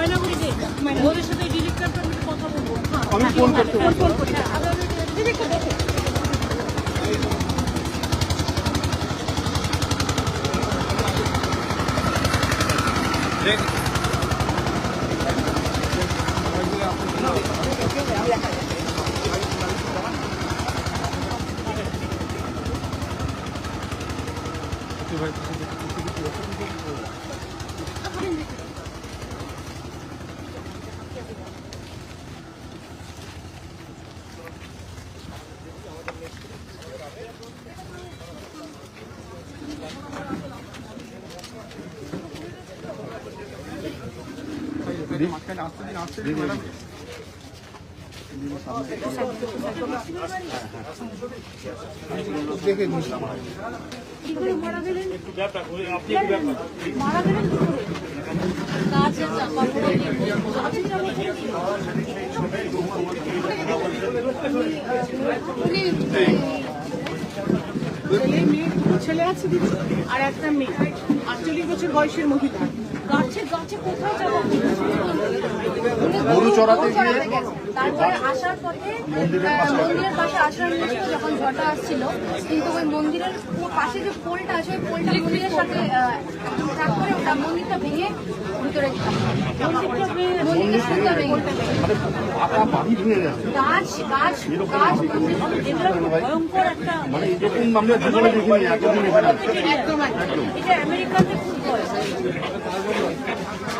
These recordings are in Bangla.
ময়নাগুড়িতে ওদের সাথে ক্যাম্পের কথা বলব। আমি ফোন করতে ফোন করি হ্যাঁ, একটু দেখো। মাঝখানে আসতে দিন আসতে দিন ম্যাডাম দেখে নিন কি করে মারা গেলেন মারা গেলেন কি করে গাছের চাপা পড়ে গাছের চাপা পড়ে ছেলে আছে আর একটা মেয়ে আটচল্লিশ বছর বয়সের মহিলা। গাছে গাছে কোথায় চাপা গরু চড়াতে গিয়ে তারপরে আসার পথে মন্দিরের পাশে আসার নিয়েছিল যখন ঝড়টা আসছিল কিন্তু ওই মন্দিরের পাশে যে পোলটা আছে ওই পোলটা মন্দিরের সাথে ট্রাক করে ওটা মন্দিরটা ভেঙে ভিতরে মানে গেছে। ভয়ঙ্কর একটা মানে এরকম আমরা জীবনে দেখিনি একদম একদম। এটা আমেরিকাতে খুব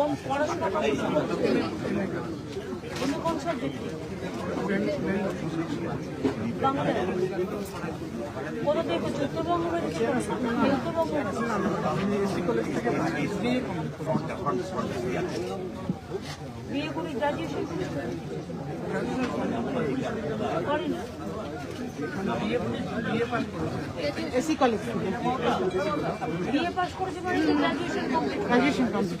বোন পড়াশোনা করে অন্য কোন সাবজেক্টে বাংলা। কোথা থেকে উত্তরবঙ্গ মেডিকেল উত্তরবঙ্গ বিয়ে করে গ্রাজুয়েশন করেন? AC college. বিয়ে পাস করেছে গ্রাজুয়েশন কমপ্লিট গ্রাজুয়েশন কমপ্লিট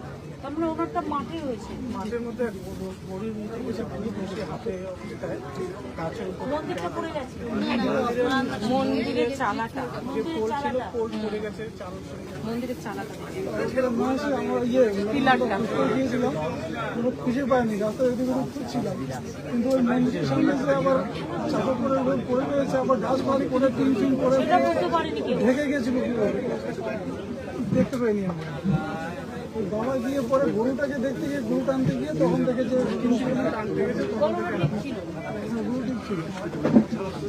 তোমরা ওনারটা মাঠে হয়েছে মাঠের মধ্যে গরুর নিচে বসে গরু বসে হাতে অবস্থায় গাছের উপর মন্দিরটা পড়ে গেছে। মন্দিরের চালাটা যে পোল ছিল পোল পড়ে গেছে চাল মন্দিরের চালাটা। আমরা ইয়ে পিলারটা। গিয়েছিলাম পুরো খুঁজে পাইনি রাস্তায় ওদিক খুঁজছিলাম কিন্তু ওই মন্দিরের সামনে যে আবার চাপা পড়ে পড়ে রয়েছে আবার গাছ বাড়ি করে টিন টিন করে ঢেকে গেছিল দেখতে পাইনি আমরা। বাবা গিয়ে পরে গরুটাকে দেখতে গিয়ে গরু টানতে গিয়ে তখন ঠিক ছিল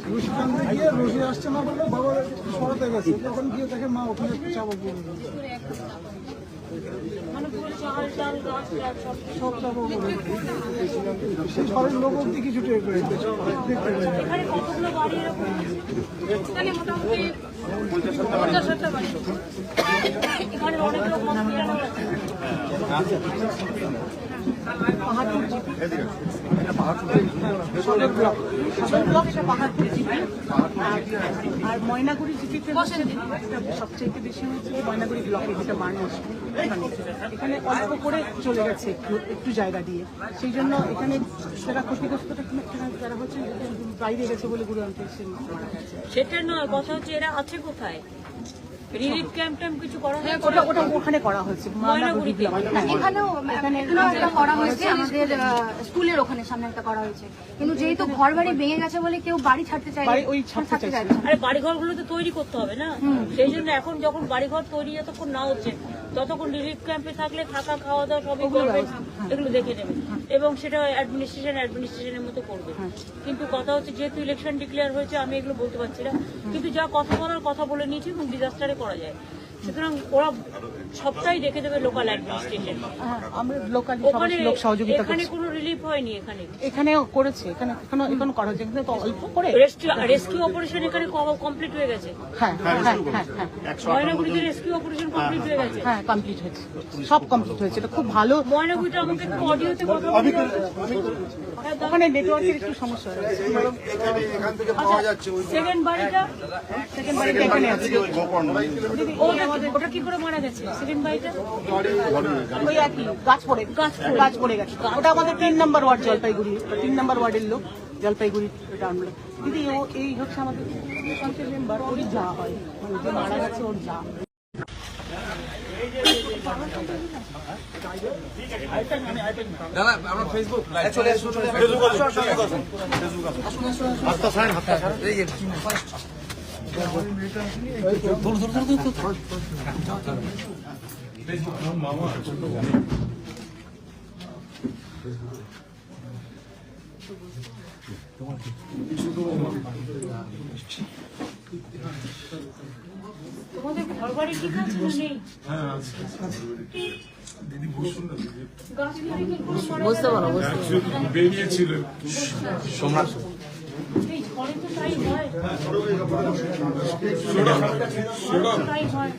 রশি গিয়ে রশি আসছে না বলে বাবা সরাতে গেছে। তখন গিয়ে দেখে মা ওখানে চাপা পড়ে গেছে মানে লোক অব্দি কিছু টের পেয়েছে দেখতে সদর ব্লক সদর ব্লক এটা পাহাড়পুর জিপি আর- ময়নাগুড়ি জিপিতে সবচেয়ে বেশি হচ্ছে যে ময়নাগুড়ি ব্লকে যেটা মানুষ এখানে এখানে অল্প করে চলে গেছে একটু একটু জায়গা দিয়ে। সেই জন্য এখানে যারা ক্ষতিগ্রস্তটা যারা হচ্ছে বাইরে গেছে বলে গুরু গেছে সেটা নয় কথা হচ্ছে এরা আছে কোথায়? রিলিফ ক্যাম্প ট্যাম্প কিছু করা হয় ওটা ওটা ওখানে করা হয়েছে ময়নাগুড়িতে। হ্যাঁ। এখানেও এখানেও একটা করা হয়েছে আমাদের স্কুলের ওখানে সামনে একটা করা হয়েছে। কিন্তু যেহেতু ঘর বাড়ি ভেঙে গেছে বলে কেউ বাড়ি ছাড়তে চায় বাড়ি ওই ছাড়তে চায়। আরে বাড়িঘরগুলো তো তৈরি করতে হবে না? সেই জন্য এখন যখন বাড়িঘর তৈরি যতক্ষণ না হচ্ছে। ততক্ষণ রিলিফ ক্যাম্পে থাকলে থাকা খাওয়া দাওয়া সবই করবে। এগুলো দেখে নেবে। এবং সেটা অ্যাডমিনিস্ট্রেশন অ্যাডমিনিস্ট্রেশনের মতো করবে। কিন্তু কথা হচ্ছে যেহেতু ইলেকশন ডিক্লেয়ার হয়েছে আমি এগুলো বলতে পারছি না। কিন্তু যা কথা বলার কথা বলে নিয়েছি এবং ডিজাস্টারে করা যায়। সুতরাং ওরা সবটাই দেখে দেবে লোকাল অ্যাডমিনিস্ট্রেশন হ্যাঁ, আমরা লোকালি ওখানে লোক সহযোগিতা এখানে কোনো রিলিফ হয়নি এখানে এখানেও করেছে এখানে এখানে এখানে করা হচ্ছে কিন্তু অল্প করে রেস্কিউ অপারেশন এখানে কমপ্লিট হয়ে গেছে হ্যাঁ হ্যাঁ হ্যাঁ হ্যাঁ হ্যাঁ ময়নাগুড়িতে রেস্কিউ অপারেশন কমপ্লিট হয়ে গেছে হ্যাঁ কমপ্লিট হয়েছে সব কমপ্লিট হয়েছে এটা খুব ভালো ময়নাগুড়িটা আমাকে একটু অডিওতে কথা বলতে ওখানে নেটওয়ার্কের একটু সমস্যা হয়েছে সেকেন্ড বাড়িটা সেকেন্ড বাড়িটা এখানে আছে গোকর্ণ ওটা ওটা কি করে মারা গেছে? সেকেন্ড বাড়িটা? ওই একই গাছ পড়ে গাছ গাছ পড়ে গেছে। ওটা আমাদের তিন নম্বর ওয়ার্ড জলপাইগুড়ি তিন নম্বর ওয়ার্ডের লোক জলপাইগুড়ি এটা আমরা। দিদি ও এই হচ্ছে আমাদের পঞ্চায়েত মেম্বার ওরই যা হয়। মানে যে মারা গেছে ওর যা। হাতটা সাইন হাতটা সাইন তোমাদের ঘর বাড়ি ঠিক আছে না নেই গাছগুলো কি করে মারা গেল? বেরিয়েছিল এই ঝড়ে তো তাই হয় দার্জিলিং যাচ্ছিলাম আমার সেই অভিজ্ঞতা ভালো হয়।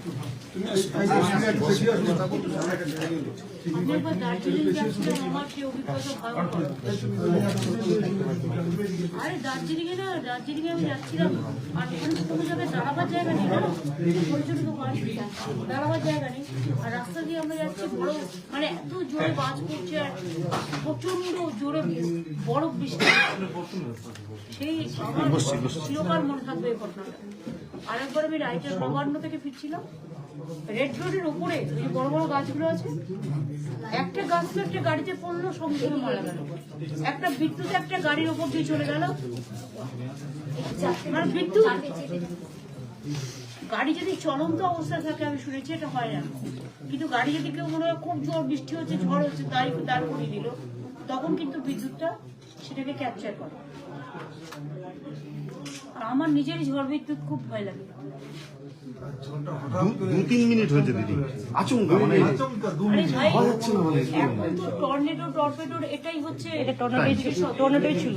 আরে না যাচ্ছিলাম আর কোনো জায়গা নেই জায়গা নেই আর রাস্তা দিয়ে আমরা যাচ্ছি মানে এত জোরে বাজ পড়ছে আর প্রচণ্ড জোরে বরফ বৃষ্টি সেই মনে থাকবে আরেকবার আমি রাইটার নবান্ন থেকে ফিরছিলাম। রেড রোডের উপরে ওই বড় বড় গাছগুলো আছে, একটা গাছ তো একটা গাড়িতে পড়ল সঙ্গে মারা গেল। একটা বিদ্যুৎ একটা গাড়ির ওপর দিয়ে চলে গেল। মানে বিদ্যুৎ? গাড়ি যদি চলন্ত অবস্থায় থাকে, আমি শুনেছি এটা হয় না। কিন্তু গাড়ি যদি কেউ মনে হয় খুব জোর বৃষ্টি হচ্ছে, ঝড় হচ্ছে, তাই দাঁড় করিয়ে দিল তখন কিন্তু বিদ্যুৎটা সেটাকে ক্যাপচার করে। আর আমার নিজেরই ঝড় বিদ্যুৎ খুব ভয় লাগে। দু- দু তিন মিনিট হয়েছে দিদি। আচমকা মানে এখন তো টর্নেডো টর্পেডোর এটাই হচ্ছে এটা টর্নেডোই ছিল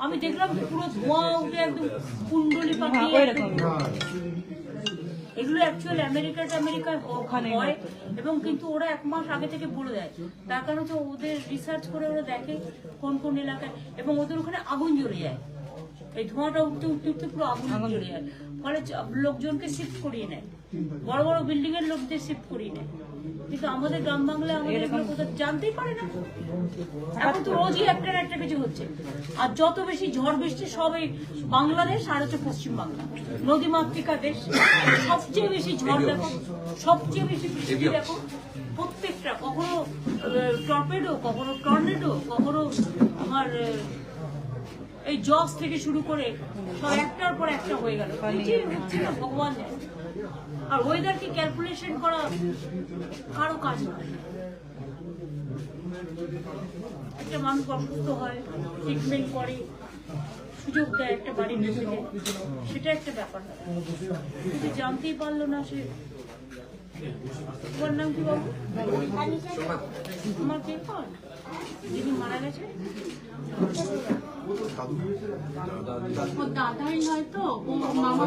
আমি দেখলাম পুরো ধোঁয়া উঠে একদম কুণ্ডলি পাখি একদম এগুলো অ্যাকচুয়ালি আমেরিকা আমেরিকায় ওখানে হয় এবং কিন্তু ওরা এক মাস আগে থেকে বলে দেয়। তার কারণ হচ্ছে ওদের রিসার্চ করে ওরা দেখে কোন কোন এলাকায় এবং ওদের ওখানে আগুন জ্বলে যায়। এই ধোঁয়াটা উঠতে উঠতে উঠতে পুরো আগুন জ্বলে যায়। ফলে লোকজনকে শিফট করিয়ে নেয়। বড় বড় বিল্ডিং এর লোকদের শিফট করিয়ে নেয় কিন্তু আমাদের গ্রাম বাংলায় আমাদের এগুলো কোথাও জানতেই পারে না। এখন তো রোজই একটা না একটা কিছু হচ্ছে। আর যত বেশি ঝড় বৃষ্টি সব এই বাংলাদেশ আর হচ্ছে পশ্চিম বাংলা। নদীমাতৃকা দেশ। সবচেয়ে বেশি ঝড় দেখো সবচেয়ে বেশি বৃষ্টি দেখো প্রত্যেকটা কখনো টর্পেডো কখনো টর্নেডো কখনো আমার এই জজ থেকে শুরু করে সব একটার পর একটা হয়ে গেল। হচ্ছে না ভগবান জানে। আর ওয়েদারকে ক্যালকুলেশন করা কারও কাজ নয়। একটা মানুষ অসুস্থ হয় ট্রিটমেন্ট করে সুযোগ দেয় একটা বাড়ি ঢুকে সেটা একটা ব্যাপার কিন্তু জানতেই পারল না সে। তোমার নাম কি বাবু? তোমার কে কন মামা মামা মামা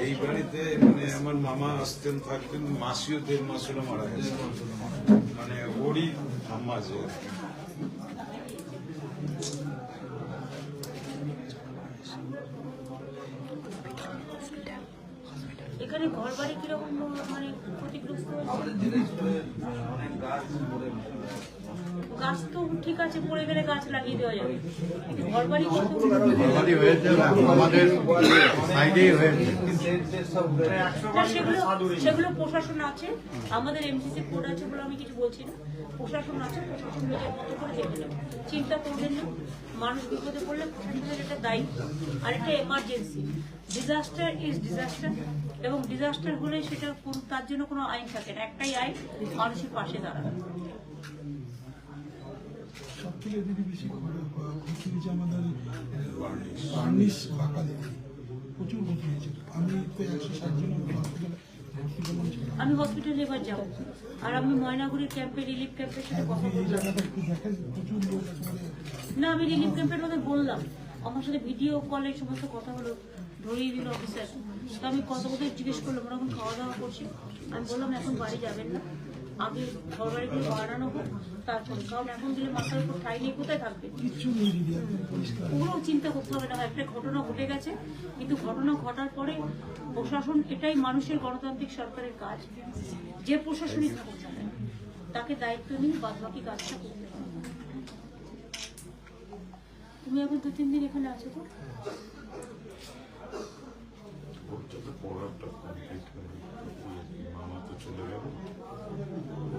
এই বাড়িতে মানে আমার মামা আসতেন থাকতেন মাসিও দেড় মাস হলো মারা গেছে মানে ওরই আম্মা যে। এখানে ঘর বাড়ি কীরকম মানে ক্ষতিগ্রস্ত হয়েছে? গাছ তো ঠিক আছে পড়ে গেলে গাছ লাগিয়ে দেওয়া যাবে। ঘর বাড়ি সেগুলো সেগুলো প্রশাসন আছে আমাদের এমসিসি কোড আছে বলে আমি কিছু বলছি না। প্রশাসন আছে প্রশাসন নিজের মতো করে দেখে নেবে। চিন্তা করবেন না মানুষ বিপদে পড়লে প্রশাসনের এটা দায়িত্ব আর এটা এমার্জেন্সি ডিজাস্টার ইজ ডিজাস্টার এবং ডিজাস্টার হলে সেটা তার জন্য কোনো আইন থাকে না। একটাই আইন মানুষের পাশে দাঁড়ানো থেকে দিদি বেশি ক্ষতি হয়েছে আমাদের বার্নিশ পাকা দেখি। প্রচুর ক্ষতি হয়েছে। আমি তো একশো ষাট জন আমি হসপিটালে এবার যাব। আর আমি ময়নাগুড়ির ক্যাম্পে রিলিফ ক্যাম্পের সাথে কথা বললাম। একেবারে না আমি রিলিফ ক্যাম্পের মধ্যে বললাম। আমার সাথে ভিডিও কলে সমস্ত কথা হলো ধরিয়ে দিল অফিসার তো আমি কত কথা জিজ্ঞেস করলাম ওরা এখন খাওয়া দাওয়া করছি। আমি বললাম এখন বাড়ি যাবেন না। আগে বাড়িগুলো বাড়ানো হোক, তারপরে। কারণ এখন দিলে মাথার উপর ঠাই নেই, কোথায় থাকবে? পুরো চিন্তা করতে হবে না একটা ঘটনা ঘটে গেছে, কিন্তু ঘটনা ঘটার পরে প্রশাসন এটাই মানুষের গণতান্ত্রিক সরকারের কাজ। যে প্রশাসনিক তাকে দায়িত্ব নিয়ে বাদ বাকি কাজটা করতে তুমি এখন দু তিন দিন এখানে আছো তো ওর যাতে পড়াটা কমপ্লিট করে মামা তো চলে গেল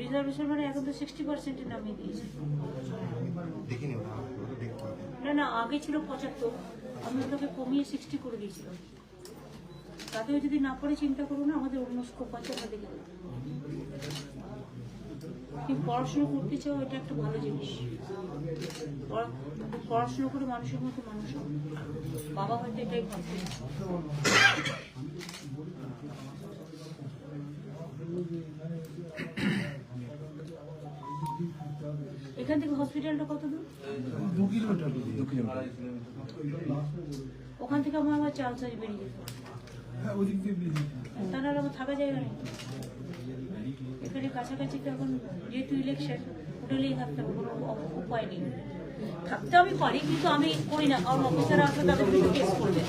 রিজার্ভেশন মানে এখন সিক্সটি পার্সেন্টে নামিয়ে দিয়েছে। না না, আগে ছিল পঁচাত্তর। আমি ওটাকে কমিয়ে সিক্সটি করে দিয়েছিলাম। তাতেও যদি না পড়ে চিন্তা করো না, আমাদের অন্য স্কোপ আছে, আমরা কিন্তু পড়াশোনা করতে চাও এটা একটা ভালো জিনিস। পড়া- পড়াশোনা করে মানুষের মতো মানুষ বাবা হয়তো এটাই ভাববে। এখান থেকে হসপিটালটা কত দূর? দু কিলোমিটার দিদি ওখান থেকে আমার আবার চাল চাল বেরিয়ে যেত। হ্যাঁ ওদিক দিয়ে বেরিয়ে যেতে। তা নাহলে আমার থাকা যাবে না। এখানে কাছাকাছি তো এখন যেহেতু ইলেকশন হোটেলেই থাকতে হবে কোনো উপায় নেই। থাকতে আমি পারি, কিন্তু আমি করি না, কারণ অফিসার আসলে তাদের কেস করবে।